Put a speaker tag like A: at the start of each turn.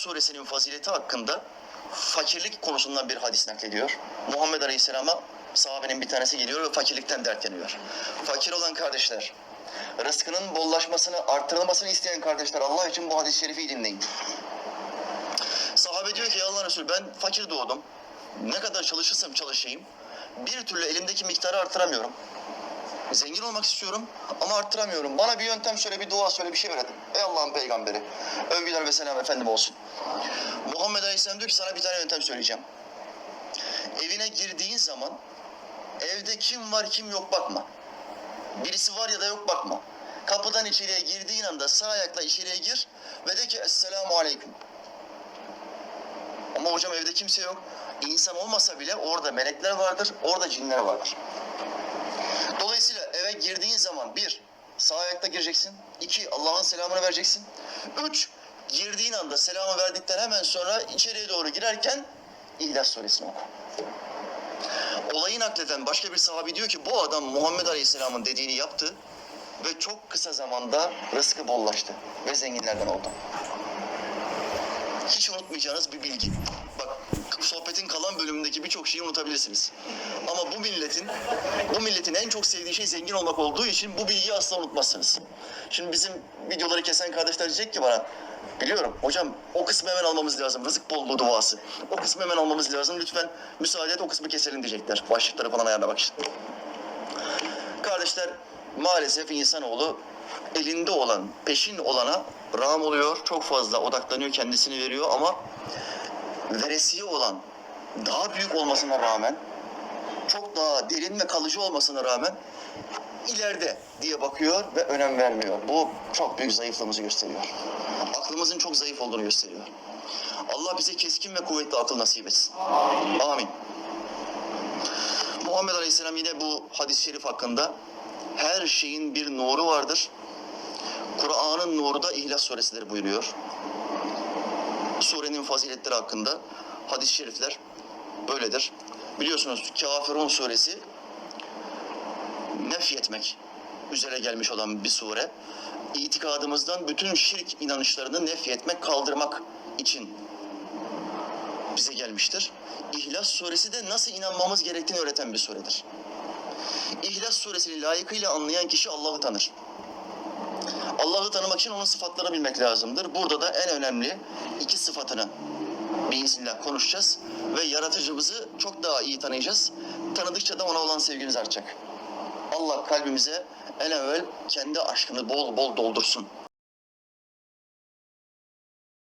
A: suresinin fazileti hakkında fakirlik konusundan bir hadis naklediyor. Muhammed Aleyhisselam'a sahabenin bir tanesi geliyor ve fakirlikten dertleniyor. Fakir olan kardeşler, rızkının bollaşmasını, arttırılmasını isteyen kardeşler Allah için bu hadis-i şerifi dinleyin. Sahabe diyor ki "Ya Allah Resulü ben fakir doğdum. Ne kadar çalışırsam çalışayım bir türlü elimdeki miktarı artıramıyorum. Zengin olmak istiyorum ama arttıramıyorum. Bana bir yöntem söyle, bir dua söyle, bir şey öğretin. Ey Allah'ın peygamberi. Övgüler ve selam efendim olsun. Muhammed Aleyhisselam diyor ki sana bir tane yöntem söyleyeceğim. Evine girdiğin zaman evde kim var kim yok bakma. Birisi var ya da yok bakma. Kapıdan içeriye girdiğin anda sağ ayakla içeriye gir ve de ki Esselamu Aleyküm. Ama hocam evde kimse yok. İnsan olmasa bile orada melekler vardır, orada cinler vardır. Dolayısıyla girdiğin zaman bir, sağ ayakta gireceksin. iki Allah'ın selamını vereceksin. Üç, girdiğin anda selamı verdikten hemen sonra içeriye doğru girerken İhlas suresini oku. Olayı nakleden başka bir sahabi diyor ki bu adam Muhammed Aleyhisselam'ın dediğini yaptı ve çok kısa zamanda rızkı bollaştı ve zenginlerden oldu. Hiç unutmayacağınız bir bilgi. Sohbetin kalan bölümündeki birçok şeyi unutabilirsiniz. Ama bu milletin bu milletin en çok sevdiği şey zengin olmak olduğu için bu bilgiyi asla unutmazsınız. Şimdi bizim videoları kesen kardeşler diyecek ki bana biliyorum hocam o kısmı hemen almamız lazım. Rızık bolluğu duası. O kısmı hemen almamız lazım. Lütfen müsaade et o kısmı keselim diyecekler. Başlıkları falan ayarlamak için. Kardeşler maalesef insanoğlu elinde olan, peşin olana rağm oluyor. Çok fazla odaklanıyor, kendisini veriyor ama veresiye olan daha büyük olmasına rağmen çok daha derin ve kalıcı olmasına rağmen ileride diye bakıyor ve önem vermiyor. Bu çok büyük zayıflığımızı gösteriyor. Aklımızın çok zayıf olduğunu gösteriyor. Allah bize keskin ve kuvvetli akıl nasip etsin. Amin. Muhammed Aleyhisselam yine bu hadis-i şerif hakkında her şeyin bir nuru vardır. Kur'an'ın nuru da İhlas suresidir buyuruyor. Surenin faziletleri hakkında hadis-i şerifler böyledir. Biliyorsunuz Kafirun suresi nefyetmek üzere gelmiş olan bir sure. İtikadımızdan bütün şirk inanışlarını nefyetmek, kaldırmak için bize gelmiştir. İhlas suresi de nasıl inanmamız gerektiğini öğreten bir suredir. İhlas suresini layıkıyla anlayan kişi Allah'ı tanır. Allah'ı tanımak için onun sıfatlarını bilmek lazımdır. Burada da en önemli iki sıfatını biiznillah konuşacağız ve yaratıcımızı çok daha iyi tanıyacağız. Tanıdıkça da ona olan sevgimiz artacak. Allah kalbimize en evvel kendi aşkını bol bol doldursun.